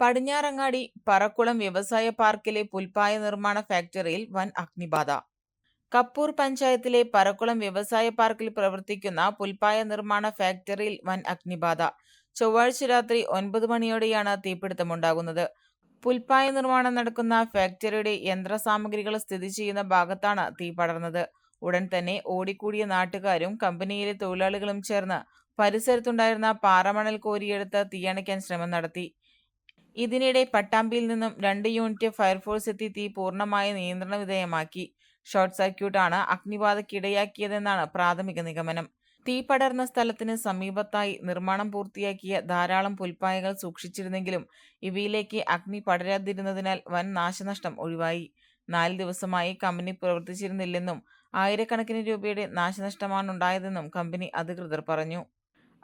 പടിഞ്ഞാറങ്ങാടി പറക്കുളം വ്യവസായ പാർക്കിലെ പുൽപ്പായ നിർമ്മാണ ഫാക്ടറിയിൽ വൻ അഗ്നിബാധ. കപ്പൂർ പഞ്ചായത്തിലെ പറക്കുളം വ്യവസായ പാർക്കിൽ പ്രവർത്തിക്കുന്ന പുൽപ്പായ നിർമ്മാണ ഫാക്ടറിയിൽ വൻ അഗ്നിബാധ. ചൊവ്വാഴ്ച രാത്രി ഒൻപത് മണിയോടെയാണ് തീപിടുത്തമുണ്ടാകുന്നത്. പുൽപ്പായ നിർമ്മാണം നടക്കുന്ന ഫാക്ടറിയുടെ യന്ത്രസാമഗ്രികൾ സ്ഥിതി ചെയ്യുന്ന ഭാഗത്താണ് തീ പടർന്നത്. ഉടൻ തന്നെ ഓടിക്കൂടിയ നാട്ടുകാരും കമ്പനിയിലെ തൊഴിലാളികളും ചേർന്ന് പരിസരത്തുണ്ടായിരുന്ന പാറമണൽ കോരിയെടുത്ത് തീയണയ്ക്കാൻ ശ്രമം നടത്തി. ഇതിനിടെ പട്ടാമ്പിയിൽ നിന്നും രണ്ട് യൂണിറ്റ് ഫയർഫോഴ്സ് എത്തി തീ പൂർണമായി നിയന്ത്രണ വിധേയമാക്കി. ഷോർട്ട് സർക്യൂട്ടാണ് അഗ്നിബാധയ്ക്കിടയാക്കിയതെന്നാണ് പ്രാഥമിക നിഗമനം. തീ പടർന്ന സ്ഥലത്തിന് സമീപത്തായി നിർമ്മാണം പൂർത്തിയാക്കിയ ധാരാളം പുൽപ്പായകൾ സൂക്ഷിച്ചിരുന്നെങ്കിലും ഇവയിലേക്ക് അഗ്നി പടരാതിരുന്നതിനാൽ വൻ നാശനഷ്ടം ഒഴിവായി. നാല് ദിവസമായി കമ്പനി പ്രവർത്തിച്ചിരുന്നില്ലെന്നും ആയിരക്കണക്കിന് രൂപയുടെ നാശനഷ്ടമാണുണ്ടായതെന്നും കമ്പനി അധികൃതർ പറഞ്ഞു.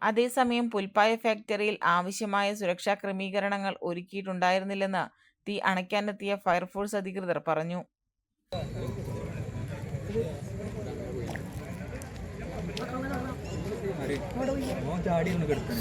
അതേസമയം പുൽപ്പായ ഫാക്ടറിയിൽ ആവശ്യമായ സുരക്ഷാ ക്രമീകരണങ്ങൾ ഒരുക്കിയിട്ടുണ്ടായിരുന്നില്ലെന്ന് തീ അണയ്ക്കാനെത്തിയ ഫയർഫോഴ്സ് അധികൃതർ പറഞ്ഞു. കിടക്കണേ